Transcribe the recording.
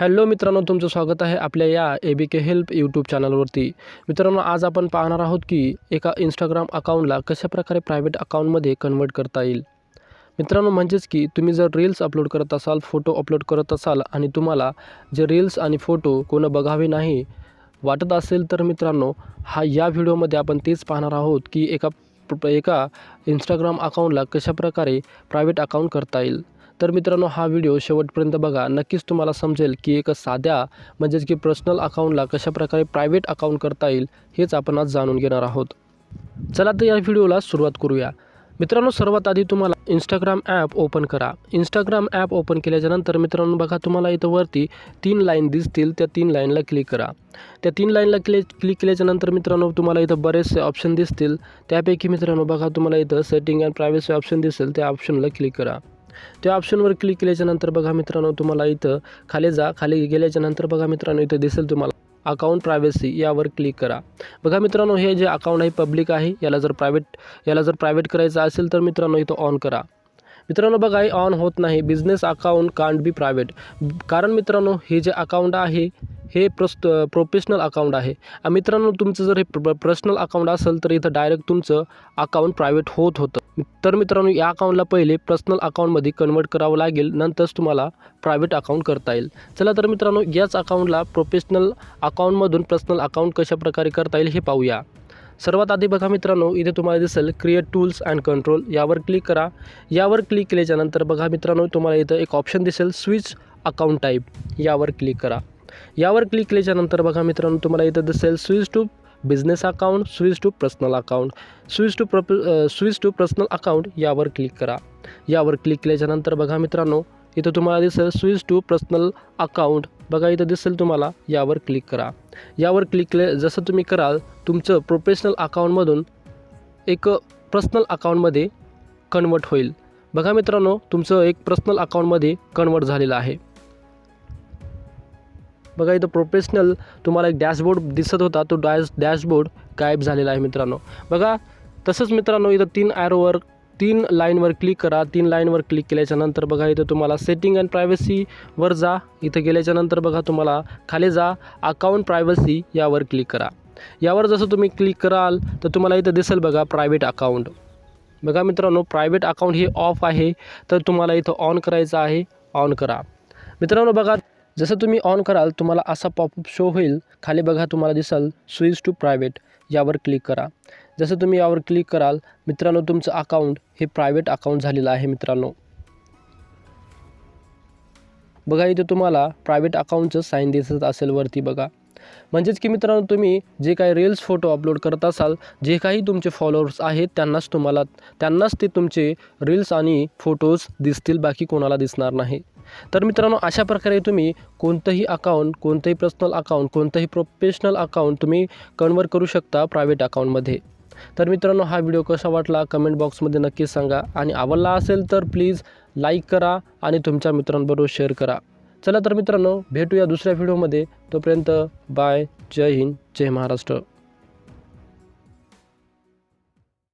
Hello मित्रांनो तुमचं स्वागत आहे आपल्या या A B K help YouTube चॅनलवरती मित्रांनो आज आपण पाहणार आहोत की एका इंस्टाग्राम अकाउंटला कशाप्रकारे प्रायव्हेट अकाउंटमध्ये कन्वर्ट करता येईल. मित्रांनो म्हणजेच की तुम्ही जर रील्स अपलोड करत असाल फोटो अपलोड करत असाल आणि तुम्हाला जे रील्स आणि फोटो कोणं बघावे नाही वाटत असेल तर मित्रांनो हा या व्हिडिओमध्ये आपण तेच पाहणार आहोत की एका एका इंस्टाग्राम अकाउंटला कशाप्रकारे प्रायव्हेट अकाउंट करता येईल. तर मित्रांनो हा व्हिडिओ शेवटपर्यंत बघा. नक्कीच तुम्हाला समजेल की एक साध्या म्हणजेच की पर्सनल अकाउंटला कशाप्रकारे प्रायव्हेट अकाउंट करता येईल हेच आपण आज जाणून घेणार आहोत. चला तर या व्हिडिओला सुरुवात करूया. मित्रांनो सर्वात आधी तुम्हाला इंस्टाग्राम ॲप ओपन करा. इंस्टाग्राम ॲप ओपन केल्याच्यानंतर मित्रांनो बघा तुम्हाला इथं वरती तीन लाईन दिसतील. त्या तीन लाईनला क्लिक करा. त्या तीन लाईनला क्लिक क्लिक केल्याच्यानंतर मित्रांनो तुम्हाला इथं बरेचसे ऑप्शन दिसतील. त्यापैकी मित्रांनो बघा तुम्हाला इथं सेटिंग अँड प्रायव्हेसी ऑप्शन दिसेल. त्या ऑप्शनला क्लिक करा. त्या ऑप्शनवर क्लिक केल्याच्यानंतर बघा मित्रांनो तुम्हाला इथं खाली जा खाली गेल्याच्यानंतर बघा मित्रांनो इथं दिसेल तुम्हाला अकाउंट प्रायव्हसी यावर क्लिक करा. बघा मित्रांनो हे जे अकाउंट आहे पब्लिक आहे याला जर प्रायव्हेट याला जर प्रायव्हेट करायचं असेल तर मित्रांनो इथं ऑन करा. मित्रांनो बघा हे ऑन होत नाही. Business account can't be private कारण मित्रांनो हे जे अकाउंट आहे हे प्रस्त प्रोफेशनल अकाउंट आहे. मित्रांनो तुमचं जर हे पर्सनल अकाउंट असेल तर इथं डायरेक्ट तुमचं अकाउंट प्रायव्हेट होत होतं. तर मित्रांनो या अकाउंटला पहिले पर्सनल अकाउंटमध्ये कन्वर्ट करावं लागेल. नंतरच तुम्हाला प्रायव्हेट अकाउंट करता येईल. चला तर मित्रांनो याच अकाउंटला प्रोफेशनल अकाउंटमधून पर्सनल अकाउंट कशाप्रकारे करता येईल हे पाहूया. सर्वात आधी बघा मित्रांनो इथे तुम्हाला दिसेल क्रिएट टूल्स अँड कंट्रोल यावर क्लिक करा. यावर क्लिक केल्याच्यानंतर बघा मित्रांनो तुम्हाला इथं एक ऑप्शन दिसेल स्विच अकाउंट टाईप यावर क्लिक करा. यावर क्लिक केल्याच्यानंतर बघा मित्रांनो तुम्हाला इथं दिसेल switch to business account switch to personal account switch to prop switch to personal account यावर क्लिक करा. यावर क्लिक केल्याच्यानंतर बघा मित्रांनो इथं तुम्हाला दिसेल स्विच टू पर्सनल अकाउंट बघा इथं दिसेल तुम्हाला यावर क्लिक करा. यावर क्लिक केलं जसं तुम्ही कराल तुमचं प्रोफेशनल अकाउंटमधून एक पर्सनल अकाउंटमध्ये कन्वर्ट होईल. बघा मित्रांनो तुमचं एक पर्सनल अकाउंटमध्ये कन्वर्ट झालेलं आहे. बघा इथं प्रोफेशनल तुम्हाला एक डॅशबोर्ड दिसत होता तो डॅश डॅशबोर्ड गायब झालेला आहे मित्रांनो. बघा तसंच मित्रांनो इथं तीन ॲरोवर तीन लाईनवर क्लिक करा. तीन लाईनवर क्लिक केल्याच्यानंतर बघा इथं तुम्हाला सेटिंग अँड प्रायव्हसीवर जा. इथं गेल्याच्यानंतर बघा तुम्हाला खाली जा. अकाउंट प्रायव्हसी यावर क्लिक करा. यावर जसं तुम्ही क्लिक कराल तर तुम्हाला इथं दिसेल बघा प्रायव्हेट अकाउंट बघा मित्रांनो प्रायव्हेट अकाउंट हे ऑफ आहे. तर तुम्हाला इथं ऑन करायचं आहे ऑन करा. मित्रांनो बघा जसं तुम्ही ऑन कराल तुम्हाला असा पॉपअप शो होईल. खाली बघा तुम्हाला दिसाल स्विच टू प्रायव्हेट यावर क्लिक करा. जसं तुम्ही यावर क्लिक कराल मित्रांनो तुमचं अकाउंट हे प्रायव्हेट अकाउंट झालेलं आहे मित्रांनो. बघा इथे तुम्हाला प्रायव्हेट अकाउंटचं साईन दिसत असेल वरती बघा. म्हणजेच की मित्रांनो तुम्ही जे काही रील्स फोटो अपलोड करत असाल जे काही तुमचे फॉलोअर्स आहेत त्यांनाच तुम्हाला त्यांनाच ते तुमचे रील्स आणि फोटोज दिसतील बाकी कोणाला दिसणार नाही. तर मित्रांनो अशा प्रकारे तुम्ही कोणतंही अकाउंट कोणतंही पर्सनल अकाउंट कोणतंही प्रोफेशनल अकाउंट तुम्ही कन्वर्ट करू शकता प्रायव्हेट अकाउंटमध्ये तर मित्रांनो हा व्हिडिओ कसा वाटला कमेंट बॉक्समध्ये नक्कीच सांगा. आणि आवडला असेल तर प्लीज लाईक करा आणि तुमच्या मित्रांबरोबर शेअर करा. चला तर मित्रांनो भेटूया दुसऱ्या व्हिडिओमध्ये. तोपर्यंत बाय जय हिंद जय महाराष्ट्र.